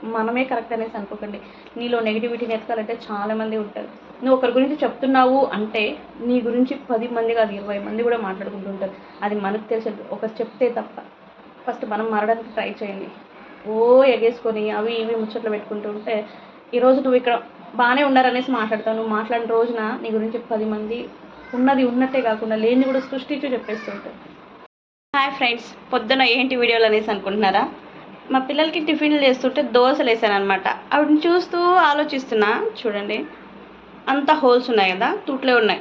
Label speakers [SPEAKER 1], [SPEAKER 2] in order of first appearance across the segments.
[SPEAKER 1] మనమే కరెక్ట్ అనేసి అనుకోకండి. నీలో నెగిటివిటీని ఎతకాలంటే చాలామంది ఉంటారు. నువ్వు ఒకరి గురించి చెప్తున్నావు అంటే నీ గురించి పది మంది కాదు ఇరవై మంది కూడా మాట్లాడుకుంటూ ఉంటారు. అది మనకు తెలిసేది. ఒకరు చెప్తే తప్ప ఫస్ట్ మనం మారడానికి ట్రై చేయండి. ఓ ఎగేసుకొని అవి ఇవి ముచ్చట్లు పెట్టుకుంటూ ఉంటే ఈరోజు నువ్వు ఇక్కడ బాగానే ఉన్నారనేసి మాట్లాడతావు. నువ్వు మాట్లాడిన రోజున నీ గురించి పది మంది ఉన్నది ఉన్నట్టే కాకుండా లేనిది కూడా సృష్టించి చెప్పేస్తుంటారు. హాయ్ ఫ్రెండ్స్ పొద్దున ఏంటి వీడియోలు అనేసి అనుకుంటున్నారా? మా పిల్లలకి టిఫిన్లు చేస్తుంటే దోశలు వేసాను అనమాట ఆవిడని చూస్తూ ఆలోచిస్తున్నా. చూడండి అంత హోల్స్ ఉన్నాయి కదా తూట్లే ఉన్నాయి.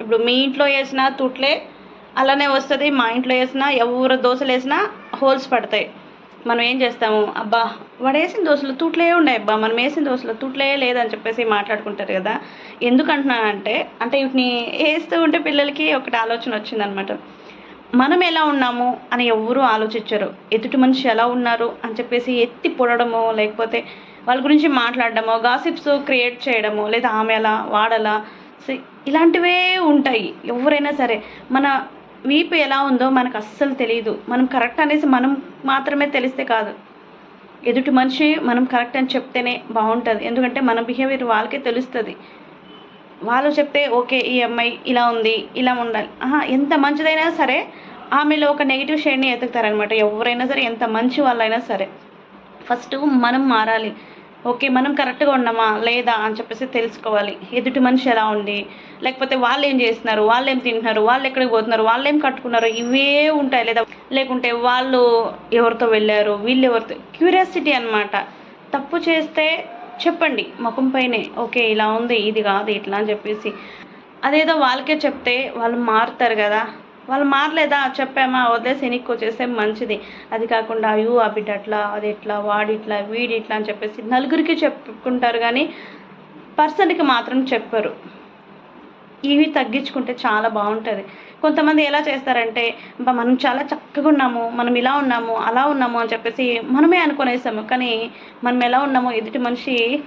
[SPEAKER 1] ఇప్పుడు మీ ఇంట్లో వేసినా తుట్లే అలానే వస్తుంది. మా ఇంట్లో వేసినా ఎవరు దోశలు వేసినా హోల్స్ పడతాయి. మనం ఏం చేస్తాము? అబ్బా వాడు వేసిన దోశలు తూట్లే ఉన్నాయి. అబ్బా మనం వేసిన దోశలు తూట్లే లేదని చెప్పేసి మాట్లాడుకుంటారు కదా. ఎందుకంటున్నానంటే అంటే వీటిని వేస్తూ ఉంటే పిల్లలకి ఒకటి ఆలోచన వచ్చిందనమాట మనం ఎలా ఉన్నాము అని ఎవరూ ఆలోచించరు. ఎదుటి మనిషి ఎలా ఉన్నారు అని చెప్పేసి ఎత్తి పొడడమో లేకపోతే వాళ్ళ గురించి మాట్లాడడమో గాసిప్స్ క్రియేట్ చేయడమో లేదా ఆమె ఎలా వాడలా ఇలాంటివే ఉంటాయి. ఎవరైనా సరే మన వీపు ఎలా ఉందో మనకు అస్సలు తెలియదు మనం కరెక్ట్ అనేసి మనం మాత్రమే తెలిస్తే కాదు. ఎదుటి మనిషి మనం కరెక్ట్ అని చెప్తేనే బాగుంటుంది. ఎందుకంటే మన బిహేవియర్ వాళ్ళకే తెలుస్తుంది. వాళ్ళు చెప్తే ఓకే ఈ అమ్మాయి ఇలా ఉంది ఇలా ఉండాలి. ఆహా ఎంత మంచిదైనా సరే ఆమెలో ఒక నెగిటివ్ షేడ్ని ఎతుకుతారనమాట ఎవరైనా సరే ఎంత మంచి వాళ్ళైనా సరే. ఫస్ట్ మనం మారాలి. ఓకే మనం కరెక్ట్గా ఉన్నామా లేదా అని చెప్పేసి తెలుసుకోవాలి. ఎదుటి మనిషి ఎలా ఉంది? లేకపోతే వాళ్ళు ఏం చేస్తున్నారు? వాళ్ళు ఏం తింటున్నారు? వాళ్ళు ఎక్కడికి పోతున్నారు? వాళ్ళు ఏం కట్టుకున్నారు? ఇవే ఉంటాయి. లేదా లేకుంటే వాళ్ళు ఎవరితో వెళ్ళారు? వీళ్ళు ఎవరితో క్యూరియాసిటీ అనమాట తప్పు చేస్తే చెప్పండి ముఖం పైనే. ఓకే ఇలా ఉంది ఇది కాదు ఇట్లా అని చెప్పేసి. అదేదో వాళ్ళకే చెప్తే వాళ్ళు మారుతారు కదా. వాళ్ళు మారలేదా? చెప్పామా? వదిలేసి వెనక్కి వచ్చేస్తే మంచిది. అది కాకుండా అయ్యో ఆ బిడ్డ అట్లా అది ఇట్లా వాడి ఇట్లా వీడి ఇట్లా అని చెప్పేసి నలుగురికి చెప్పుకుంటారు కానీ పర్సన్కి మాత్రం చెప్పరు. ఇవి తగ్గించుకుంటే చాలా బాగుంటుంది. కొంతమంది ఎలా చేస్తారంటే మనం చాలా చక్కగా ఉన్నాము మనం ఇలా ఉన్నాము అలా ఉన్నాము అని చెప్పేసి మనమే అనుకునేసాము కానీ మనం ఎలా ఉన్నామో ఎదుటి మనిషి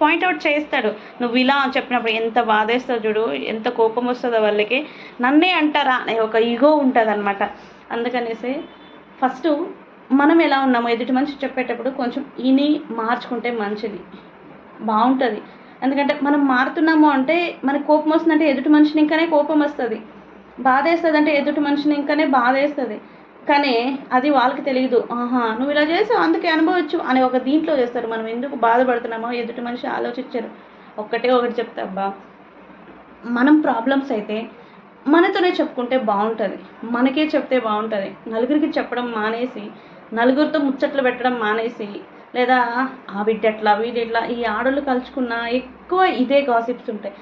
[SPEAKER 1] పాయింట్అవుట్ చేస్తాడు. నువ్వు ఇలా అని చెప్పినప్పుడు ఎంత బాధేస్తావు చూడు ఎంత కోపం వస్తుందో వాళ్ళకి. నన్నే అంటారా? అనే ఒక ఈగో ఉంటుంది అనమాట అందుకనేసి ఫస్ట్ మనం ఎలా ఉన్నామో ఎదుటి మనిషి చెప్పేటప్పుడు కొంచెం ఇని మార్చుకుంటే మంచిది. బాగుంటుంది. ఎందుకంటే మనం మారుతున్నాము అంటే మన కోపం వస్తుందంటే ఎదుటి మనిషిని ఇంకానే కోపం వస్తుంది. బాధ వేస్తుంది అంటే ఎదుటి మనిషిని ఇంకానే బాధ వేస్తుంది కానీ అది వాళ్ళకి తెలియదు. ఆహా నువ్వు ఇలా చేసావు అందుకే అనుభవచ్చు అనే ఒక దీంట్లో చేస్తారు. మనం ఎందుకు బాధపడుతున్నామో ఎదుటి మనిషి ఆలోచించారు. ఒక్కటే ఒకటి చెప్తా అబ్బా. మనం ప్రాబ్లమ్స్ అయితే మనతోనే చెప్పుకుంటే బాగుంటుంది. మనకే చెప్తే బాగుంటుంది. నలుగురికి చెప్పడం మానేసి నలుగురితో ముచ్చట్లు పెట్టడం మానేసి లేదా ఆ బిడ్డ ఎట్లా వీడి ఎట్లా ఈ ఆడోళ్ళు కలుచుకున్న ఎక్కువ ఇదే గాసిప్స్ ఉంటాయి.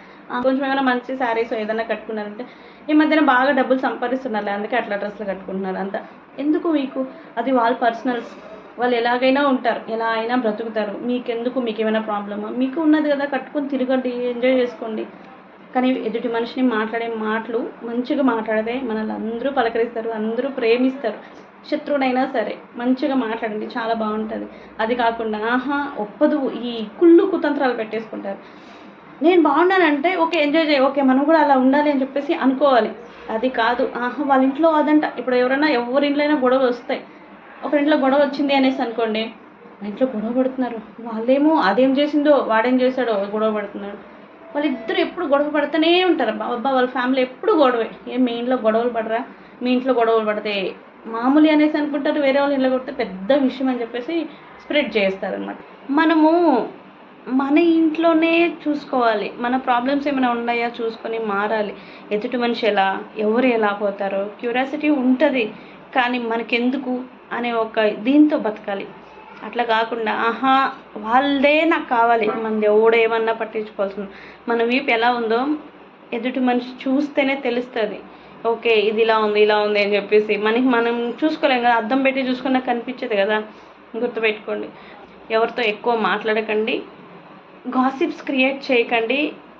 [SPEAKER 1] కొంచెం ఏమైనా మంచి శారీస్ ఏదైనా కట్టుకున్నారంటే ఈ మధ్యన బాగా డబ్బులు సంపాదిస్తున్నారు అందుకే అట్లా డ్రెస్సులు కట్టుకుంటున్నారు అంత. ఎందుకు మీకు? అది వాళ్ళ పర్సనల్స్ వాళ్ళు ఎలాగైనా ఉంటారు ఎలా అయినా బ్రతుకుతారు. మీకెందుకు? మీకు ఏమైనా ప్రాబ్లమా మీకు ఉన్నది కదా కట్టుకొని తిరగండి ఎంజాయ్ చేసుకోండి. కానీ ఎదుటి మనిషిని మాట్లాడే మాటలు మంచిగా మాట్లాడితే మనల్ని అందరూ పలకరిస్తారు అందరూ ప్రేమిస్తారు. శత్రువునైనా సరే మంచిగా మాట్లాడండి చాలా బాగుంటుంది. అది కాకుండా ఆహా ఒప్పదు. ఈ కుళ్ళు కుతంత్రాలు పెట్టేసుకుంటారు. నేను బాగున్నానంటే ఓకే ఎంజాయ్ చేయి. ఓకే మనం కూడా అలా ఉండాలి అని చెప్పేసి అనుకోవాలి. అది కాదు. ఆహా వాళ్ళ ఇంట్లో అదంట. ఇప్పుడు ఎవరైనా ఎవరి ఇంట్లో అయినా గొడవలు వస్తాయి. ఒక ఇంట్లో గొడవ వచ్చింది అనేసి అనుకోండి మా ఇంట్లో గొడవ పడుతున్నారు. వాళ్ళేమో అదేం చేసిందో వాడేం చేశాడో గొడవ పడుతున్నాడు వాళ్ళిద్దరు ఎప్పుడు గొడవ పడుతూనే ఉంటారు. అబ్బా అబ్బా వాళ్ళ ఫ్యామిలీ ఎప్పుడు గొడవే. ఏం మీ ఇంట్లో గొడవలు పడరా? మీ ఇంట్లో గొడవలు పడితే మామూలు అనేసి అనుకుంటారు వేరే వాళ్ళు ఇంట్లో కొడితే పెద్ద విషయం అని చెప్పేసి స్ప్రెడ్ చేస్తారనమాట మనము మన ఇంట్లోనే చూసుకోవాలి. మన ప్రాబ్లమ్స్ ఏమైనా ఉన్నాయా చూసుకొని మారాలి. ఎదుటి మనిషి ఎలా ఎవరు ఎలా పోతారో క్యూరియాసిటీ ఉంటుంది. కానీ మనకెందుకు అనే ఒక దీంతో బతకాలి. అట్లా కాకుండా ఆహా వాళ్ళదే నాకు కావాలి. మన ఎవడు ఏమన్నా పట్టించుకోవాల్సింది. మన వీపు ఎలా ఉందో ఎదుటి మనిషి చూస్తేనే తెలుస్తుంది. ఓకే ఇది ఇలా ఉంది ఇలా ఉంది అని చెప్పేసి మనకి మనం చూసుకోలేం కదా అద్దం పెట్టి చూసుకున్నా కనిపించదు కదా గుర్తుపెట్టుకోండి. ఎవరితో ఎక్కువ మాట్లాడకండి గాసిప్స్ క్రియేట్ చేయకండి.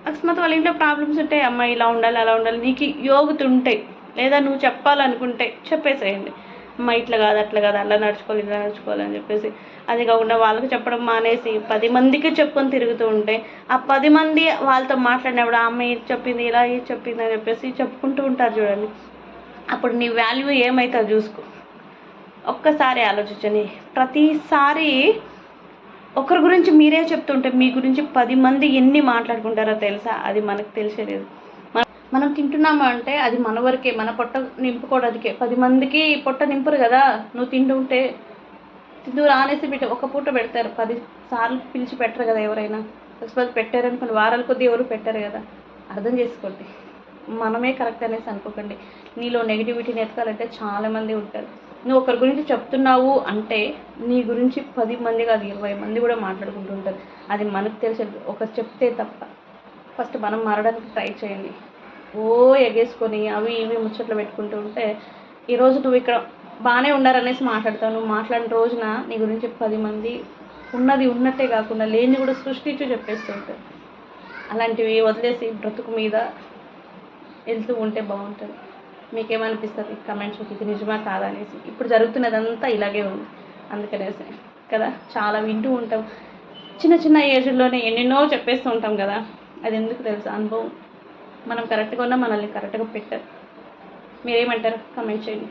[SPEAKER 1] అకస్మాత్ వాళ్ళ ఇంట్లో ప్రాబ్లమ్స్ ఉంటాయి అమ్మాయి ఇలా ఉండాలి అలా ఉండాలి నీకు యోగుతుంటాయి లేదా నువ్వు చెప్పాలనుకుంటే చెప్పేసేయండి. అమ్మ ఇట్లా కాదు అట్లా కాదు అలా నడుచుకోవాలి ఇలా నడుచుకోవాలి అని చెప్పేసి. అది కాకుండా వాళ్ళకి చెప్పడం మానేసి పది మందికి చెప్పుకొని తిరుగుతూ ఉంటే ఆ పది మంది వాళ్ళతో మాట్లాడినప్పుడు ఆ అమ్మాయి ఇది చెప్పింది ఇలా ఇది చెప్పింది అని చెప్పేసి చెప్పుకుంటూ ఉంటారు చూడండి. అప్పుడు నీ వాల్యూ ఏమవుతుందో చూసుకో. ఒక్కసారి ఆలోచించండి ప్రతిసారి ఒకరి గురించి మీరే చెప్తుంటే మీ గురించి పది మంది ఎన్ని మాట్లాడుకుంటారో తెలుసా? అది మనకు తెలిసేది. మనం తింటున్నాము అంటే అది మన వరకే మన పొట్ట నింపుకోవడానికే. పది మందికి పొట్ట నింపరు కదా నువ్వు తింటుంటే తిందూరు ఆనేసి పెట్టి ఒక పూట పెడతారు. పది సార్లు పిలిచి పెట్టరు కదా ఎవరైనా. సపోజ్ పెట్టారనుకోండి వారాల కొద్దీ ఎవరు పెట్టారు కదా. అర్థం చేసుకోండి. మనమే కరెక్ట్ అనేసి అనుకోకండి. నీలో నెగిటివిటీని ఎతకాలంటే చాలామంది ఉంటారు. నువ్వు ఒకరి గురించి చెప్తున్నావు అంటే నీ గురించి పది మంది కాదు ఇరవై మంది కూడా మాట్లాడుకుంటూ ఉంటారు. అది మనకు తెలిసే ఒకరు చెప్తే తప్ప. ఫస్ట్ మనం మారడానికి ట్రై చేయండి. ఓ ఎగేసుకొని అవి ఇవి ముచ్చట్లు పెట్టుకుంటూ ఉంటే ఈరోజు నువ్వు ఇక్కడ బాగానే ఉన్నారనేసి మాట్లాడతావు నువ్వు మాట్లాడిన రోజున నీ గురించి పది మంది ఉన్నది ఉన్నట్టే కాకుండా లేని కూడా సృష్టించి చెప్పేస్తుంటారు. అలాంటివి వదిలేసి బ్రతుకు మీద వెళ్తూ ఉంటే బాగుంటుంది. మీకేమనిపిస్తుంది? కమెంట్స్ ఇది నిజమా కాదా అనేసి. ఇప్పుడు జరుగుతున్నదంతా ఇలాగే ఉంది. అందుకనేసి కదా చాలా వింటూ ఉంటాం. చిన్న చిన్న ఏజ్లోనే ఎన్నెన్నో చెప్పేస్తూ ఉంటాం కదా. అది ఎందుకు తెలుసు? అనుభవం. మనం కరెక్ట్గా ఉన్నా మనల్ని కరెక్ట్గా పెట్టారు. మీరేమంటారు? కమెంట్ చేయండి.